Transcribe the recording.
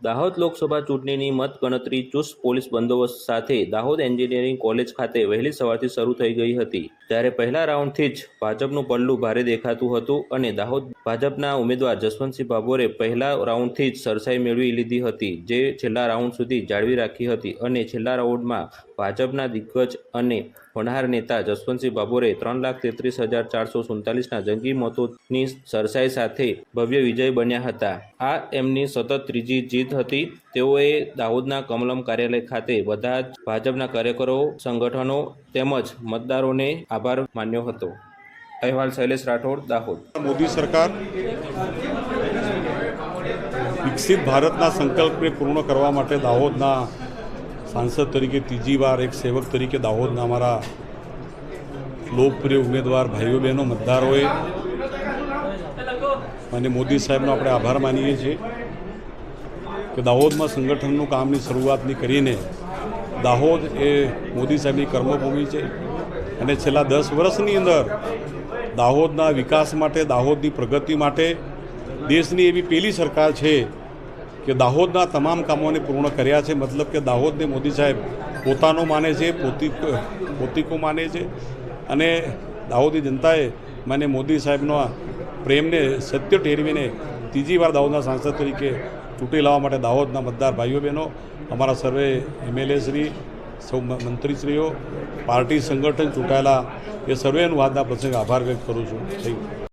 દાહોદ લોકસભા ચૂંટણીની મતગણતરી ચુસ્ત પોલીસ બંદોબસ્ત સાથે દાહોદ એન્જિનિયરિંગ કોલેજ ખાતે વહેલી સવારથી શરૂ થઈ ગઈ હતી. ત્યારે પહેલા રાઉન્ડથી જ ભાજપનું પલ્લું ભારે દેખાતું હતું અને દાહોદ ભાજપના ઉમેદવાર જસવંતસિંહ ભાભોરે પહેલા રાઉન્ડથી જ સરસાઈ મેળવી લીધી હતી, જે છેલ્લા રાઉન્ડ સુધી જાળવી રાખી હતી અને છેલ્લા રાઉન્ડમાં ભાજપના દિગ્ગજ અને હોનહાર નેતા જસવંતસિંહ ભાભોરે ત્રણ લાખ તેત્રીસ હજાર ચારસો સુડતાલીસના જંગી મતોની સરસાઈ સાથે ભવ્ય વિજય બન્યા હતા. આ એમની સતત ત્રીજી જીત હતી. તેઓએ દાહોદના કમલમ કાર્યાલય ખાતે બધા જ ભાજપના કાર્યકરો, સંગઠનો તેમજ મતદારોને આભાર માન્યો હતો. અહેવાલ શૈલેષ રાઠોડ, દાહોદ. મોદી સરકાર વિકસિત ભારતના સંકલ્પને પૂર્ણ કરવા માટે દાહોદના સાંસદ તરીકે ત્રીજી વાર, એક સેવક તરીકે દાહોદના અમારા લોકપ્રિય ઉમેદવાર ભાઈઓ બહેનો, મતદારોએ અને મોદી સાહેબનો આપણે આભાર માનીએ છીએ. કે દાહોદમાં સંગઠનનું કામની શરૂઆતની કરીને દાહોદ એ મોદી સાહેબની કર્મભૂમિ છે. અને છેલ્લા દસ વર્ષની અંદર દાહોદના વિકાસ માટે, દાહોદની પ્રગતિ માટે દેશની એવી પહેલી સરકાર છે કે દાહોદના તમામ કામોને પૂર્ણ કર્યા છે. મતલબ કે દાહોદને મોદી સાહેબ પોતાનો માને છે, પોતી, પોતિકો માને છે. અને દાહોદી જનતાએ મને મોદી સાહેબના પ્રેમને સત્ય ઠેરવીને ત્રીજી વાર દાહોદના સાંસદ તરીકે ચૂંટી લાવવા માટે દાહોદના મતદાર ભાઈઓ બહેનો અમારા સર્વે એમએલએ શ્રી, સૌ મંત્રીશ્રીઓ, પાર્ટી સંગઠન ચૂંટાયેલા, એ સર્વેનું આજના પ્રસંગે આભાર વ્યક્ત કરું છું. Thank you